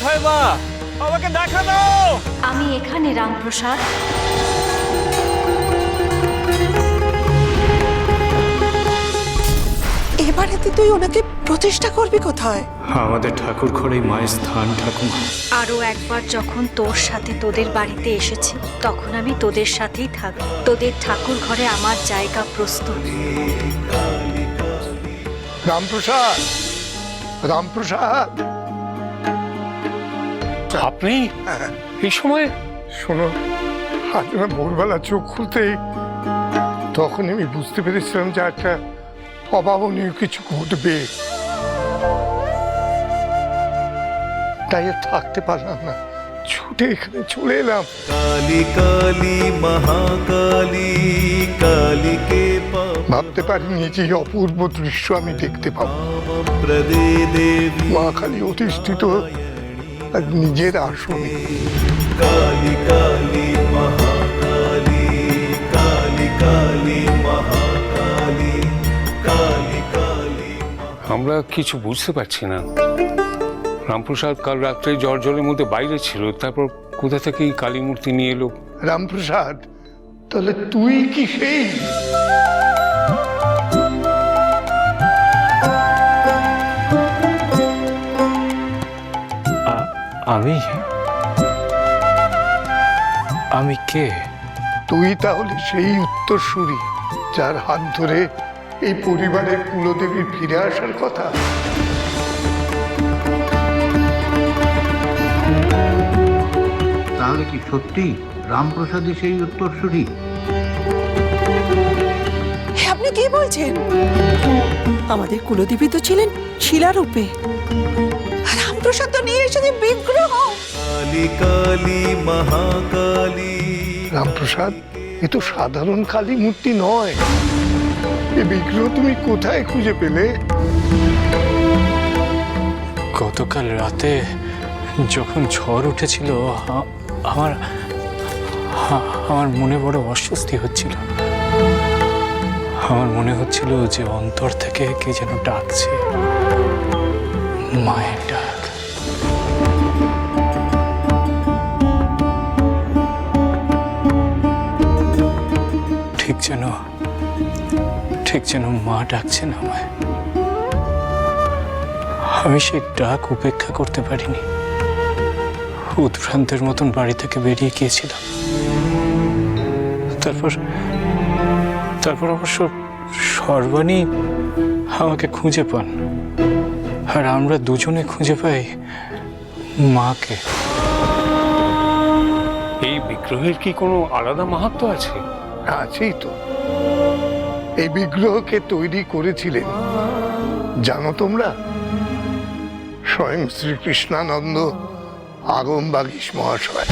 কোথায় মা? আমাকে দেখা দাও! আমি এখানে রামপ্রসাদ। এবারেতে তুই ওনাকে প্রতিষ্ঠা করবি কোথায়? আমাদের ঠাকুর ঘরেই মায়ের স্থান ঠাকুমা। আরও একবার যখন তোর সাথে তোদের বাড়িতে এসেছি তখন আমি তোদের সাথেই থাকব তোদের ঠাকুর ঘরে আমার জায়গা প্রস্তুত। রামপ্রসাদ! রামপ্রসাদ! আচ্ছা। আপনি? হ্যাঁ, হ্যাঁ। এই সময়? শোনো আজ ভোরবেলা চোখ খুলতে তখন আমি বুঝতে পেরেছিলাম যে একটা অভাবনীয় কিছু ঘটবে। তাই থাকতে পারলাম না। ছুটে এখানে চলে এলাম। কালী কালী মহাকালী কালীকে ভাবতে পারিনি যে অপূর্ব দৃশ্য আমি দেখতে পাবো। মা কালী অধিষ্ঠিত। তার নিজের আসনে। আমরা কিছু বুঝতে পারছি না। রামপ্রসাদ কাল রাত্রে জ্বর জলের মধ্যে বাইরে ছিল তারপর কোথা থেকে কালী মূর্তি নিয়ে এলো? রামপ্রসাদ তাহলে তুই কি সেই? আমি? আমি কে? তুই তাহলে সেই উত্তরসূরি যার হাত ধরে এই পরিবারের কুলদেবী ফিরে আসার কথা? তাহলে কি সত্যি রামপ্রসাদই সেই উত্তরসূরি? হে, আপনি কি বলছেন? আমাদের কুলদেবী তো ছিলেন শিলারূপে। কণ্ঠস্বর তো নিয়ে এসেছে বিগ্রহ। কালী কালী মহাকালী। রামপ্রসাদ এ তো সাধারণ কালী মূর্তি নয়। এ বিগ্রহ তুমি কোথায় খুঁজে পেলে? গতকাল রাতে যখন ঝড় উঠেছিল আ- আমার আ- আমার মনে বড় অস্বস্তি হচ্ছিল। আমার মনে হচ্ছিল যে অন্তর থেকে কে যেন ডাকছে মায়ের ঠিক যেন ঠিক যেন মা ডাকছেন আমায়। আমি সেই ডাক উপেক্ষা করতে পারিনি। উদ্ভ্রান্তের মতন বাড়ি থেকে বেরিয়ে গিয়েছিলাম। তারপর তারপর অবশ্য সর্বাণী আমাকে খুঁজে পান। আর আমরা দুজনে খুঁজে পাই মাকে। এই বিগ্রহের কি কোনো আলাদা মাহাত্ম আছে? আছেই তো। এই বিগ্রহকে তৈরি করেছিলেন জানো তোমরা? স্বয়ং শ্রীকৃষ্ণানন্দ আগম বাগীশ মহাশয়।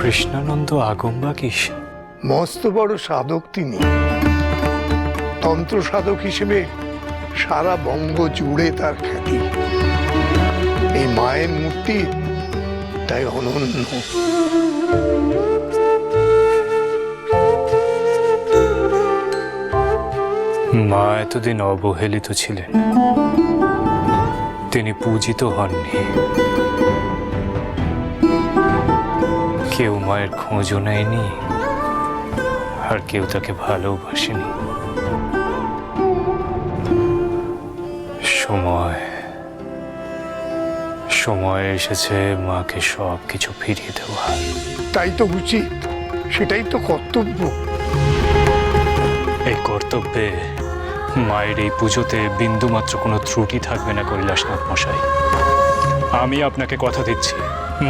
কৃষ্ণানন্দ আগমবাগীশ? মস্ত বড় সাধক তিনি। তন্ত্র সাধক হিসেবে সারা বঙ্গ জুড়ে তার খ্যাতি। এই মায়ের মূর্তি তাই অনন্য। মা এতদিন অবহেলিত ছিলেন। তিনি পূজিত হননি। কেউ মায়ের খোঁজও নেয়নি, আর কেউ তাকে ভালোবাসেনি। সময়। সময় এসেছে মাকে সব কিছু ফিরিয়ে দেওয়া। তাই তো উচিত। সেটাই তো কর্তব্য। এই কর্তব্যে মায়ের এই পুজোতে বিন্দুমাত্র কোনো ত্রুটি থাকবে না কৈলাসনাথ মশাই। আমি আপনাকে কথা দিচ্ছি।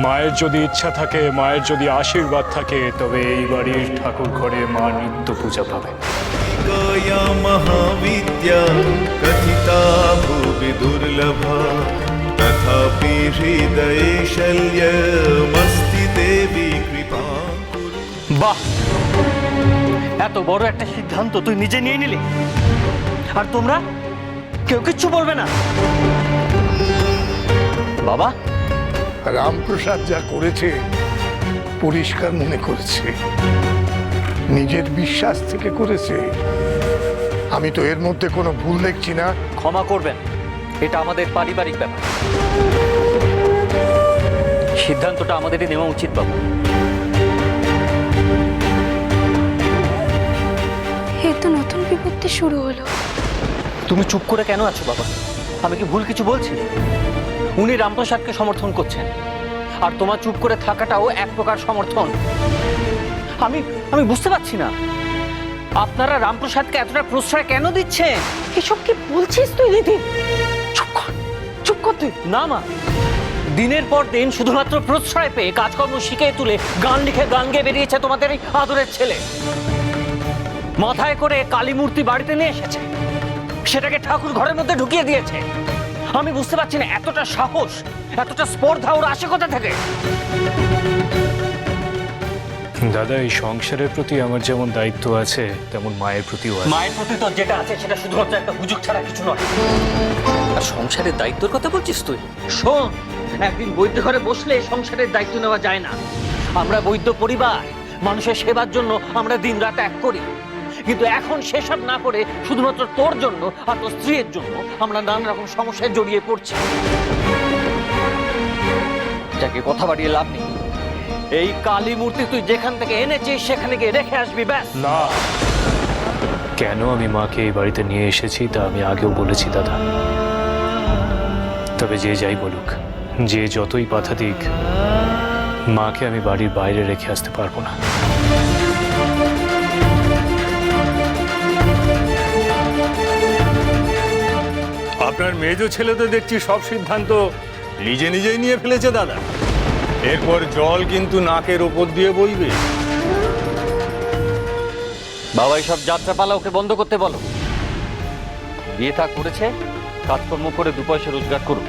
মায়ের যদি ইচ্ছা থাকে মায়ের যদি আশীর্বাদ থাকে তবে এই বাড়ির ঠাকুর ঘরে মা নিত্য পূজা পাবে মহাবিদ্যা কথিতা कथिता भुवि दुर्लभा तथापि हृदये शल्यमस्ति देवी कृपा कुरु বাহ এত বড় একটা সিদ্ধান্ত তুই নিজে নিয়ে নিলি আর তোমরা কেউ কিচ্ছু বলবে না বাবা রামপ্রসাদ যা করেছে পরিষ্কার মনে করেছে নিজের বিশ্বাস থেকে করেছে আমি তো এর মধ্যে কোনো ভুল দেখছি না ক্ষমা করবেন এটা আমাদের পারিবারিক ব্যাপার। সিদ্ধান্তটা আমাদেরই নেওয়া উচিত বাবু। এ তো নতুন বিপত্তি শুরু হলো। তুমি চুপ করে কেন আছো বাবা? আমি কি ভুল কিছু বলছি? উনি রামপ্রসাদকে সমর্থন করছেন আর তোমার চুপ করে থাকাটাও এক প্রকার সমর্থন। আমি আমি বুঝতে পারছি না। আপনারা রামপ্রসাদকে এতটা প্রশ্রয় কেন দিচ্ছেন? এসব কি বলছিস তুই দিদি? তুই না মা দিনের পর দিন শুধুমাত্র প্রশ্রয় পেয়ে কাজকর্ম শিখে তুলে গান লিখে গান গেয়ে বেরিয়েছে তোমাদের এই আদরের ছেলে। মাথায় করে কালী মূর্তি বাড়িতে নিয়ে এসেছে। সেটাকে ঠাকুর ঘরের মধ্যে ঢুকিয়ে দিয়েছে। আমি বুঝতে পারছি না এতটা সাহস এতটা স্পর্ধা ওর আসে কোথা থেকে? দাদা এই সংসারের প্রতি আমার যেমন দায়িত্ব আছে তেমন মায়ের প্রতিও আছে। মায়ের প্রতি তো যেটা আছে সেটা শুধুমাত্র একটা হুজুগ ছাড়া কিছু নয়। আর সংসারের দায়িত্বের কথা বলছিস তুই? শোন একদিন বৈদ্য ঘরে বসলে সংসারের দায়িত্ব নেওয়া যায় না। আমরা বৈদ্য পরিবার মানুষের সেবার জন্য আমরা দিন রাত এক করি। কিন্তু এখন সেসব না করে শুধুমাত্র তোর জন্য আর তোর স্ত্রীর জন্য আমরা নানা রকম সমস্যায় জড়িয়ে পড়ছি। যাকে কথা বাড়িয়ে লাভ নেই। এই কালী মূর্তি তুই যেখান থেকে এনেছিস সেখানে গিয়ে রেখে আসবি ব্যাস। না। কেন আমি মাকে এই বাড়িতে নিয়ে এসেছি তা আমি আগেও বলেছি দাদা। তবে যে যাই বলুক যে যতই বাধা দিক মাকে আমি বাড়ির বাইরে রেখে আসতে পারব না। আপনার মেজ ছেলে তো দেখছি সব সিদ্ধান্ত নিজে নিজেই নিয়ে ফেলেছে দাদা। এরপর জল কিন্তু নাকের ওপর দিয়ে বইবে। বাবা সব যাত্রাপালা ওকে বন্ধ করতে বলো। বিয়ে থা করেছে? কাজকর্ম করে দু পয়সা রোজগার করুক।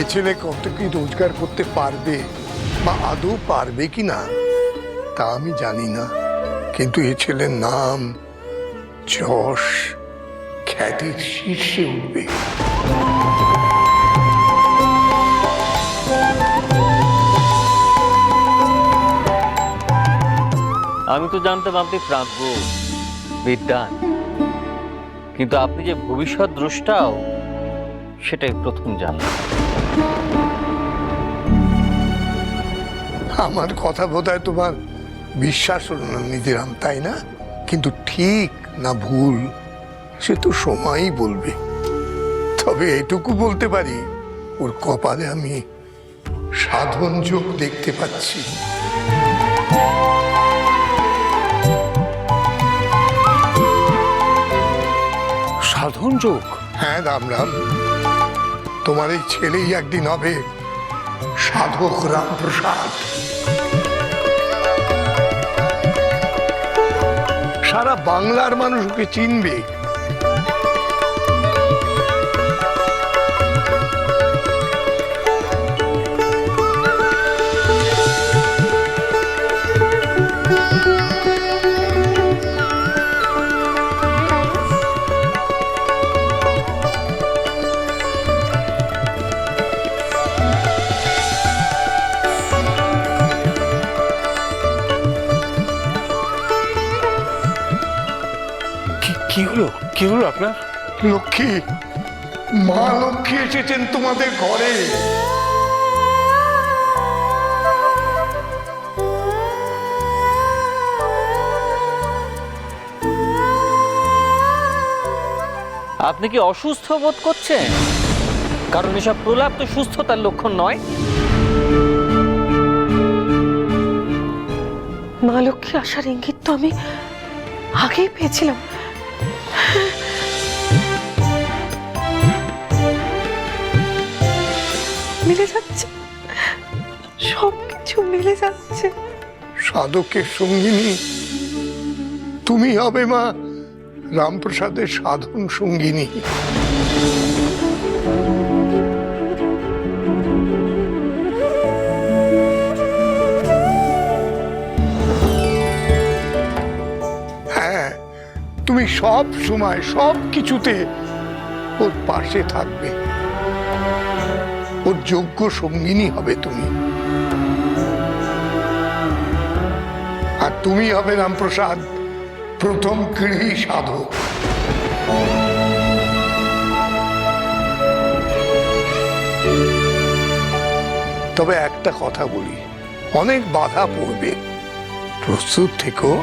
এ ছেলে কত কি রোজগার করতে পারবে বা আদৌ পারবে কি না, তা আমি জানি না। কিন্তু এ ছেলের নাম যশ, খ্যাতির শীর্ষে উঠবে। আমি তো জানতাম আপনি প্রাজ্ঞ বিদ্যান কিন্তু আপনি যে ভবিষ্যৎ দ্রষ্টাও, সেটাই প্রথম জানলাম। আমার কথা বোধহয় তোমার বিশ্বাস হলো না নিধিরাম, তাই না? কিন্তু ঠিক না ভুল, সে তো সময়ই বলবে। তবে এটুকু বলতে পারি, ওর কপালে আমি সাধন যোগ দেখতে পাচ্ছি। সাধন যোগ। হ্যাঁ রাম রাম। তোমার এই ছেলেই একদিন হবে সাধক রামপ্রসাদ। সারা বাংলার মানুষকে চিনবে। কি হলো? কি হলো আপনার? লক্ষ্মী মা লক্ষ্মী এসেছেন তোমাদের ঘরে। আপনি কি অসুস্থ বোধ করছেন? কারণ এসব প্রলাপ তো সুস্থতার লক্ষণ নয়। মা লক্ষ্মী আসার ইঙ্গিত তো আমি আগেই পেয়েছিলাম। মিলে যাচ্ছে। সব কিছু মিলে যাচ্ছে। সাধকের সঙ্গিনী তুমি হবে মা রামপ্রসাদের সাধন সঙ্গিনী। তুমি সব সময় সব কিছুতে ওর পাশে থাকবে। ওর যোগ্য সঙ্গিনী হবে তুমি। আর তুমি হবে রামপ্রসাদ, প্রথম গৃহী সাধক। তবে একটা কথা বলি, অনেক বাধা পড়বে। প্রস্তুত থেকো।